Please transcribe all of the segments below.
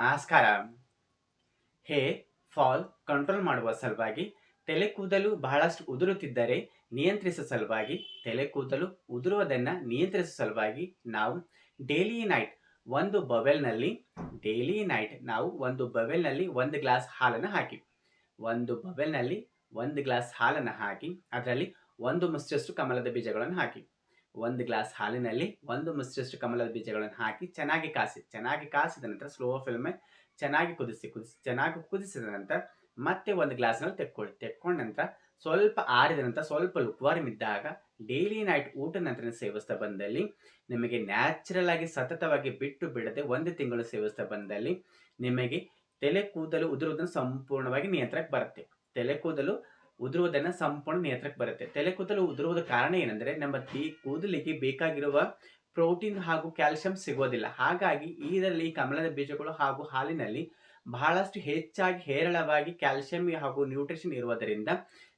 ನಮಸ್ಕಾರ ಹೇ, fall, control ಮಾಡುವ ಸಲುವಾಗಿ ತಲೆ ಕೂದಲು ಬಹಳಷ್ಟು ಉದುರುತ್ತಿದ್ದರೆ ನಿಯಂತ್ರಿಸುವ ಸಲುವಾಗಿ ತಲೆ ಕೂದಲು ಉದುರುವುದನ್ನು ನಿಯಂತ್ರಿಸುವ ಸಲುವಾಗಿ ನಾವು ಡೈಲಿ ನೈಟ್ ಒಂದು ಬವೆಲ್ನಲ್ಲಿ, ಡೈಲಿ ನೈಟ್ ನಾವು ಒಂದು ಬವೆಲ್ನಲ್ಲಿ ಒಂದು ಗ್ಲಾಸ್ ಹಾಲನ್ನು ಹಾಕಿ, ಒಂದು ಬವೆಲ್ನಲ್ಲಿ ಒಂದು ಗ್ಲಾಸ್ ಹಾಲನ್ನು ಹಾಕಿ, ಅದರಲ್ಲಿ ಒಂದು ಮುಷ್ಟಷ್ಟು ಕಮಲದ ಬೀಜಗಳನ್ನು ಹಾಕಿ. ಒಂದು ಗ್ಲಾಸ್ ಹಾಲಿನಲ್ಲಿ ಒಂದು ಮುಷ್ಟಷ್ಟು ಕಮಲದ ಬೀಜಗಳನ್ನು ಹಾಕಿ ಚೆನ್ನಾಗಿ ಕಾಸಿ, ಚೆನ್ನಾಗಿ ಕಾಸಿದ ನಂತರ ಸ್ಲೋ ಫಿಲ್ಮ್ ಚೆನ್ನಾಗಿ ಕುದಿಸಿ ಕುದಿಸಿ, ಚೆನ್ನಾಗಿ ಕುದಿಸಿದ ನಂತರ ಮತ್ತೆ ಒಂದು ಗ್ಲಾಸ್ನಲ್ಲಿ ತೆಕ್ಕೊಳ್ಳಿ. ತೆಕ್ಕೊಂಡ ನಂತರ ಸ್ವಲ್ಪ ಆರಿದ ನಂತರ ಸ್ವಲ್ಪ ಲುಕ್ವಾರ್ಮ್ ಇದ್ದಾಗ ಡೈಲಿ ನೈಟ್ ಊಟ ನಂತರ ಸೇವಿಸ್ತಾ ಬಂದಲ್ಲಿ ನಿಮಗೆ ನ್ಯಾಚುರಲ್ ಆಗಿ ಸತತವಾಗಿ ಬಿಟ್ಟು ಬಿಡದೆ ಒಂದು ತಿಂಗಳು ಸೇವಿಸ್ತಾ ಬಂದಲ್ಲಿ ನಿಮಗೆ ತಲೆ ಕೂದಲು ಉದುರುವುದನ್ನು ಸಂಪೂರ್ಣವಾಗಿ ನಿಯಂತ್ರಣಕ್ಕೆ ಬರುತ್ತೆ. ತಲೆ ಕೂದಲು ಉದುರುವುದನ್ನು ಸಂಪೂರ್ಣ ನಿಯಂತ್ರಣಕ್ಕೆ ಬರುತ್ತೆ. ತಲೆ ಕೂದಲು ಉದುರುವುದ ಕಾರಣ ಏನಂದ್ರೆ, ನಮ್ಮ ತೀ ಕೂದಲಿಗೆ ಬೇಕಾಗಿರುವ ಪ್ರೋಟೀನ್ ಹಾಗೂ ಕ್ಯಾಲ್ಸಿಯಂ ಸಿಗೋದಿಲ್ಲ. ಹಾಗಾಗಿ ಇದರಲ್ಲಿ ಕಮಲದ ಬೀಜಗಳು ಹಾಗೂ ಹಾಲಿನಲ್ಲಿ ಬಹಳಷ್ಟು ಹೆಚ್ಚಾಗಿ ಹೇರಳವಾಗಿ ಕ್ಯಾಲ್ಸಿಯಂ ಹಾಗೂ ನ್ಯೂಟ್ರಿಷನ್ ಇರುವುದರಿಂದ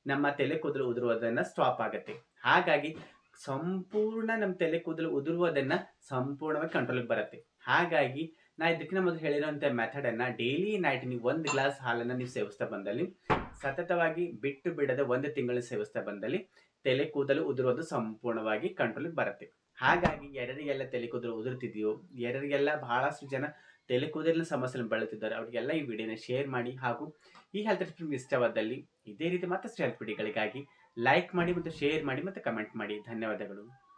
ನಮ್ಮ ತಲೆ ಕೂದಲು ಉದುರುವುದನ್ನು ಸ್ಟಾಪ್ ಆಗುತ್ತೆ. ಹಾಗಾಗಿ ಸಂಪೂರ್ಣ ನಮ್ಮ ತಲೆ ಕೂದಲು ಉದುರುವುದನ್ನು ಸಂಪೂರ್ಣವಾಗಿ ಕಂಟ್ರೋಲಿಗೆ ಬರುತ್ತೆ. ಹಾಗಾಗಿ ನಾ ಇದಕ್ಕಿಂತ ಮೊದಲು ಹೇಳಿರುವಂಥ ಮೆಥಡನ್ನು ಡೈಲಿ ನೈಟ್ ನೀವು ಒಂದು ಗ್ಲಾಸ್ ಹಾಲನ್ನು ನೀವು ಸೇವಿಸ್ತಾ ಬಂದಲ್ಲಿ, ಸತತವಾಗಿ ಬಿಟ್ಟು ಬಿಡದೆ ಒಂದು ತಿಂಗಳು ಸೇವಿಸ್ತಾ ಬಂದಲ್ಲಿ ತಲೆ ಕೂದಲು ಉದುರುವುದು ಸಂಪೂರ್ಣವಾಗಿ ಕಂಟ್ರೋಲಿಗೆ ಬರುತ್ತೆ. ಹಾಗಾಗಿ ಯಾರಿಗೆಲ್ಲ ತಲೆ ಕೂದಲು ಉದುರುತ್ತಿದೆಯೋ ಎರರಿಗೆಲ್ಲ ಬಹಳಷ್ಟು ಜನ ತಲೆ ಕೂದಲಿನ ಸಮಸ್ಯೆಯನ್ನು ಬಳಲುತ್ತಿದ್ದಾರೆ ಅವರಿಗೆಲ್ಲ ಈ ವಿಡಿಯೋನ ಶೇರ್ ಮಾಡಿ ಹಾಗೂ ಈ ಹೆಲ್ತ್ ಟಿಪ್ಸ್ ಇಷ್ಟವಾದಲ್ಲಿ ಇದೇ ರೀತಿ ಮತ್ತಷ್ಟು ಹೆಲ್ತ್ ವಿಡಿಯೋಗಳಿಗಾಗಿ ಲೈಕ್ ಮಾಡಿ ಮತ್ತು ಶೇರ್ ಮಾಡಿ ಮತ್ತು ಕಮೆಂಟ್ ಮಾಡಿ. ಧನ್ಯವಾದಗಳು.